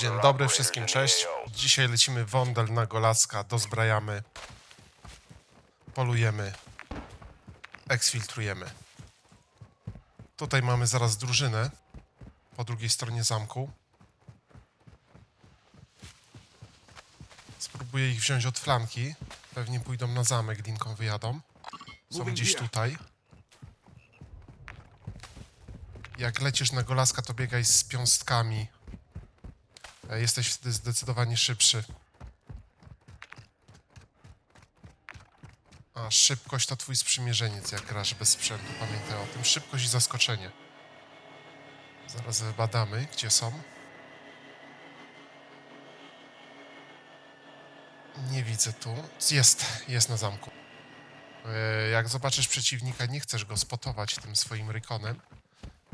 Dzień dobry wszystkim, cześć. Dzisiaj lecimy wądel na Golacka, dozbrajamy, polujemy, eksfiltrujemy. Tutaj mamy zaraz drużynę po drugiej stronie zamku. Spróbuję ich wziąć od flanki. Pewnie pójdą na zamek, linką wyjadą. Są gdzieś tutaj. Jak lecisz na Golaska, to biegaj z piąstkami. E, Jesteś wtedy zdecydowanie szybszy. A szybkość to twój sprzymierzeniec, jak grasz bez sprzętu. Pamiętaj o tym. Szybkość i zaskoczenie. Zaraz wybadamy, gdzie są. Nie widzę tu. Jest, jest na zamku. E, Jak zobaczysz przeciwnika, nie chcesz go spotować tym swoim rykonem,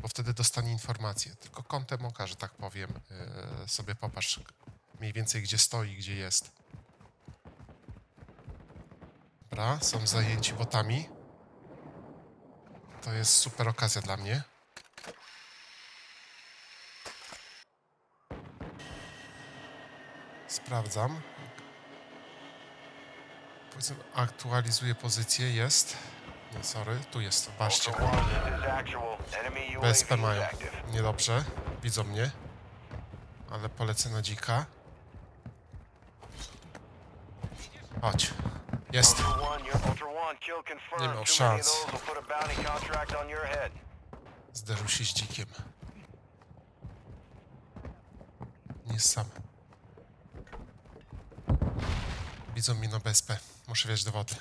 bo wtedy dostanie informację. Tylko kątem oka, że tak powiem, e, sobie popatrz mniej więcej gdzie stoi, gdzie jest. Dobra, są zajęci botami. To jest super okazja dla mnie. Sprawdzam. Aktualizuję pozycję, jest. Nie, sorry, tu jest, UAV BSP mają. Niedobrze. Widzą mnie. Ale polecę na dzika. Chodź. Jest. Nie miał szans. Zderzył się z dzikiem. Nie sam. Widzą mnie na BSP. Muszę wjechać do wody.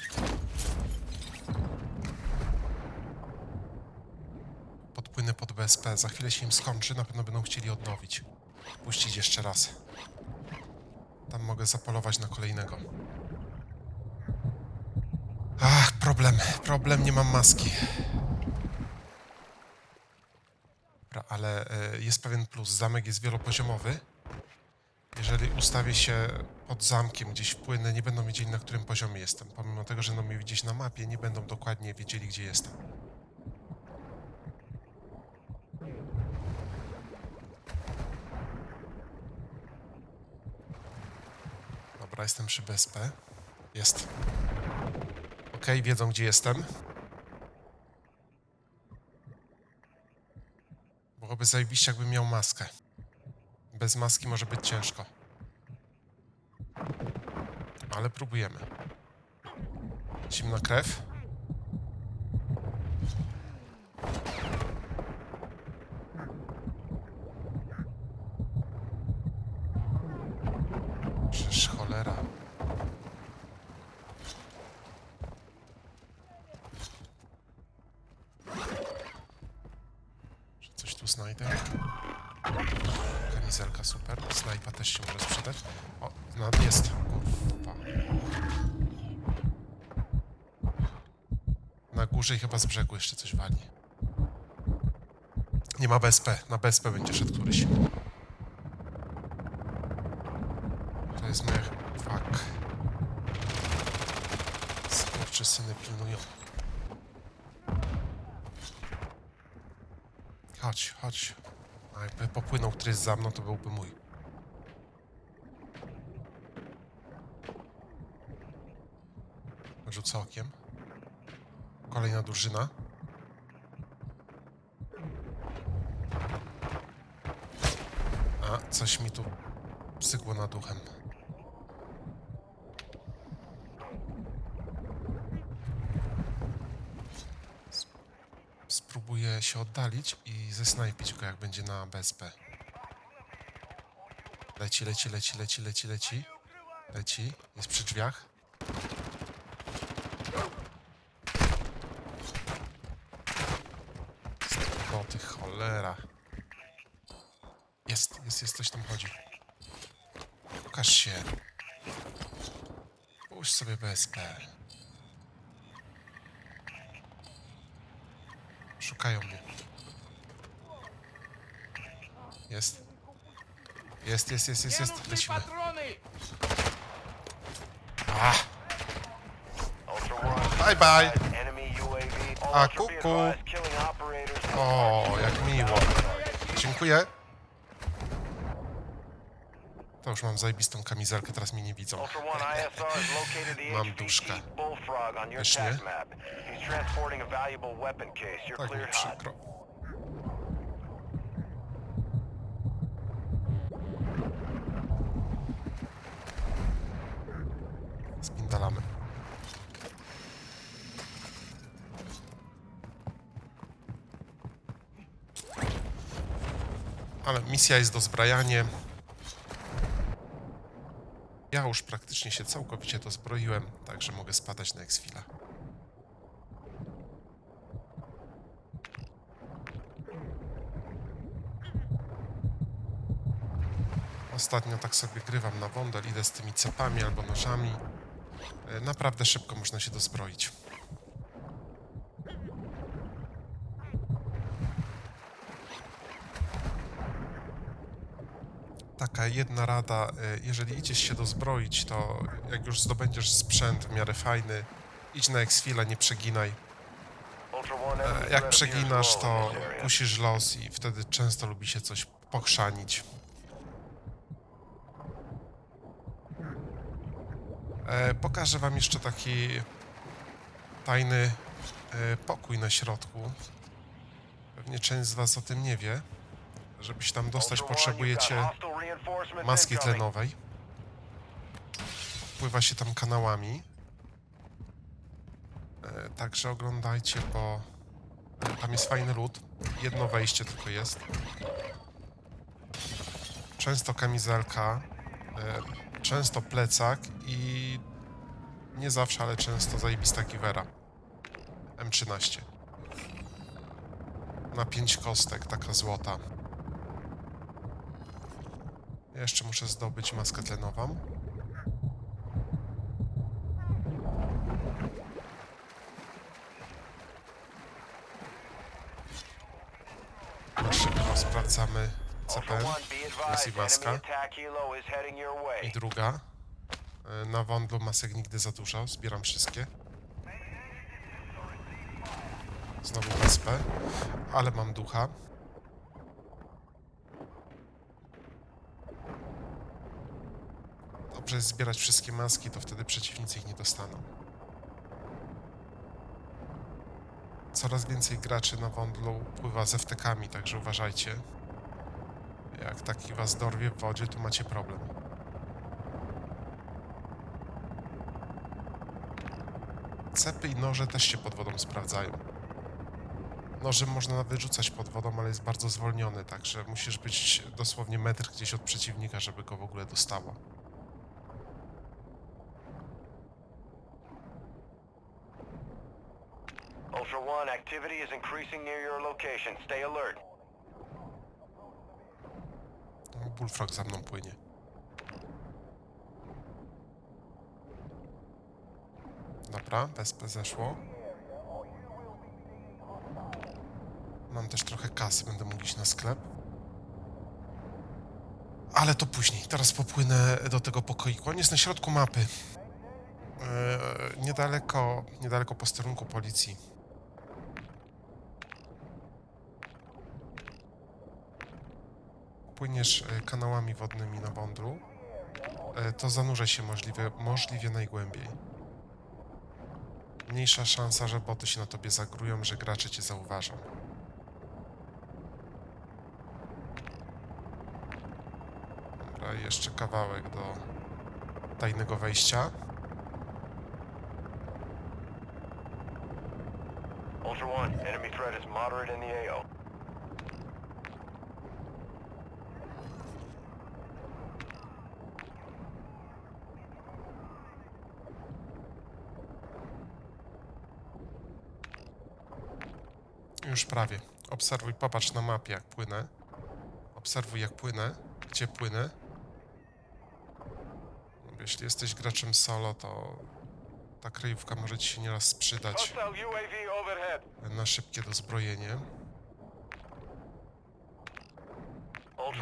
Pod BSP. Za chwilę się im skończy. Na pewno będą chcieli odnowić. Puścić jeszcze raz. Tam mogę zapolować na kolejnego. Ach, problem. Problem, nie mam maski. Dobra, ale e, jest pewien plus. Zamek jest wielopoziomowy. Jeżeli ustawię się pod zamkiem, gdzieś wpłynę, nie będą wiedzieli, na którym poziomie jestem. Pomimo tego, że będą mnie widzieć na mapie, nie będą dokładnie wiedzieli, gdzie jestem. Dobra, jestem przy BSP. Jest. Okej, wiedzą, gdzie jestem. Byłoby zajebiście, jakbym miał maskę. Bez maski może być ciężko. Ale próbujemy. Zimna krew. Przecież cholera. Czy coś tu znajdę? Kamizelka super. Snajpa też się może sprzedać. O, no jest. Kurwa. Na górze i chyba z brzegu jeszcze coś wali. Nie ma BSP. Na BSP będzie szedł któryś. To jest moja... Fuck. Skurczy syny pilnują. Chodź, chodź. A jakby popłynął któryś za mną, to byłby mój. Rzucę okiem. Kolejna drużyna. A, coś mi tu psykło nad duchem. Spróbuję się oddalić i zesnajpić go, jak będzie na BSP. Leci, leci, leci, leci, leci, leci. Leci. Jest przy drzwiach. O ty cholera. Jest, jest, jest, coś tam chodzi. Pokaż się. Puść sobie BSP. Szukają mnie. Jest. Jest, jest, jest, jest, jest. Lecimy. Ah, bye bye. A, kuku. O, jak miło. Dziękuję. To już mam zajebistą kamizelkę, teraz mnie nie widzą. Mam duszkę. HVT Bullfrog on your Pysznie. Ale misja jest dozbrajanie. Ja już praktycznie się całkowicie dozbroiłem, także mogę spadać na X-Fila. Ostatnio tak sobie grywam na wądel, idę z tymi cepami albo nożami. E, Naprawdę szybko można się dozbroić. Taka jedna rada, e, jeżeli idziesz się dozbroić, to jak już zdobędziesz sprzęt w miarę fajny, idź na X-Fila, nie przeginaj. E, Jak przeginasz, to kusisz los i wtedy często lubi się coś pochrzanić. E, pokażę wam jeszcze taki tajny pokój na środku. Pewnie część z was o tym nie wie. Żeby się tam dostać, potrzebujecie maski tlenowej. Pływa się tam kanałami. E, Także oglądajcie, bo tam jest fajny lód. Jedno wejście tylko jest. Często kamizelka, e, często plecak i nie zawsze, ale często zajebista giwera. M13. Na 5 kostek, taka złota. Jeszcze muszę zdobyć maskę tlenową. Na szybko sprawdzamy be Jest i maska. I druga. E, Na wądlu masek nigdy za dużo. Zbieram wszystkie. Znowu SP. Ale mam ducha. Jest zbierać wszystkie maski, to wtedy przeciwnicy ich nie dostaną. Coraz więcej graczy na wądlu pływa z FTK-ami, także uważajcie. Jak taki was dorwie w wodzie, to macie problem. Cepy i noże też się pod wodą sprawdzają. Nożem można wyrzucać pod wodą, ale jest bardzo zwolniony, także musisz być dosłownie metr gdzieś od przeciwnika, żeby go w ogóle dostało. One, activity is increasing near your location. Stay alert. Bullfrog za mną płynie. Dobra, BSP zeszło. Mam też trochę kasy, będę mógł iść na sklep. Ale to później. Teraz popłynę do tego pokoiku. On jest na środku mapy. Eee, niedaleko, niedaleko posterunku policji. Płyniesz e, kanałami wodnymi na wądru, e, to zanurzaj się możliwie, możliwie najgłębiej. Mniejsza szansa, że boty się na tobie zagrują, że gracze cię zauważą. Dobra, jeszcze kawałek do tajnego wejścia. Ultra One, enemy threat is moderate in the AO. Już prawie. Obserwuj, popatrz na mapie, jak płynę. Obserwuj, jak płynę, gdzie płynę. Jeśli jesteś graczem solo, to ta kryjówka może ci się nieraz przydać na szybkie dozbrojenie.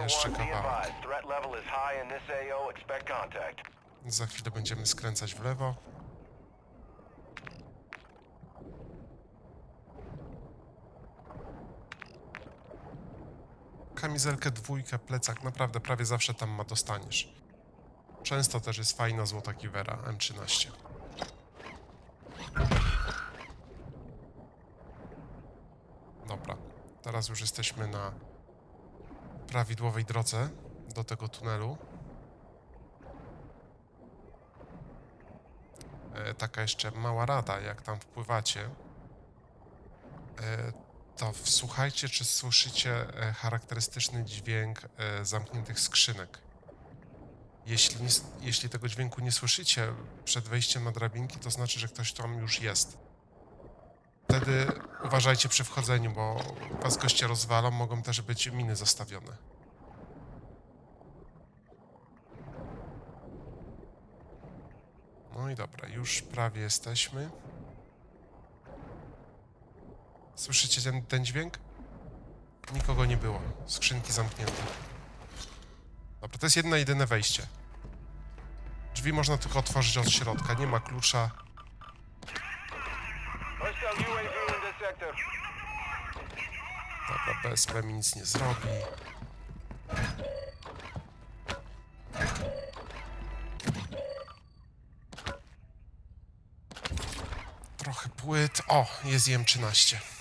Jeszcze kawałek. Za chwilę będziemy skręcać w lewo. Kamizelkę dwójkę, plecak, naprawdę prawie zawsze tam ma dostaniesz. Często też jest fajna złota giwera M13. Dobra, teraz już jesteśmy na prawidłowej drodze do tego tunelu. E, taka jeszcze mała rada, jak tam wpływacie, e, to wsłuchajcie, czy słyszycie e, charakterystyczny dźwięk e, zamkniętych skrzynek. Jeśli, nie, jeśli tego dźwięku nie słyszycie przed wejściem na drabinki, to znaczy, że ktoś tam już jest. Wtedy uważajcie przy wchodzeniu, bo was goście rozwalą, mogą też być miny zostawione. No i dobra, już prawie jesteśmy. Słyszycie ten, ten dźwięk? Nikogo nie było. Skrzynki zamknięte. Dobra, to jest jedno jedyne wejście. Drzwi można tylko otworzyć od środka, nie ma klucza. Dobra, BSP mi nic nie zrobi. Trochę płyt. O, jest IM-13.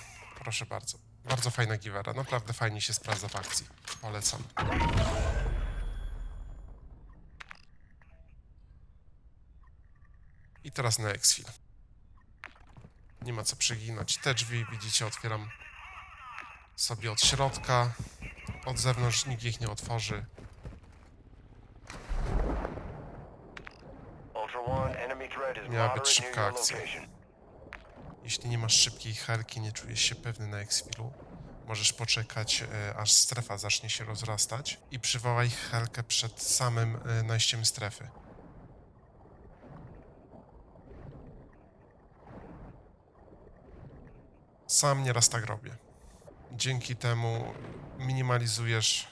Proszę bardzo. Bardzo fajna giwera. Naprawdę fajnie się sprawdza w akcji. Polecam. I teraz na exfil. Nie ma co przeginać. Te drzwi, widzicie, otwieram sobie od środka. Od zewnątrz nikt ich nie otworzy. Miała być szybka akcja. Jeśli nie masz szybkiej helki, nie czujesz się pewny na exfilu, możesz poczekać, e, aż strefa zacznie się rozrastać i przywołaj helkę przed samym e, najściem strefy. Sam nieraz tak robię. Dzięki temu minimalizujesz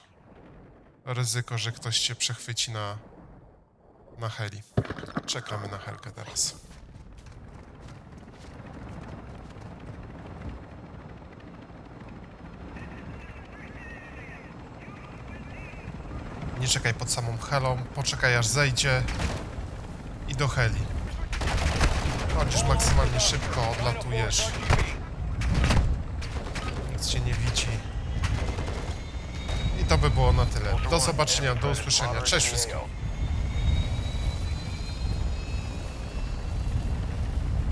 ryzyko, że ktoś cię przechwyci na, na heli. Czekamy na helkę teraz. Nie czekaj pod samą helą, poczekaj aż zejdzie i do heli. Chodzisz maksymalnie szybko, odlatujesz. Nic cię nie widzi. I to by było na tyle. Do zobaczenia, do usłyszenia. Cześć wszystkim.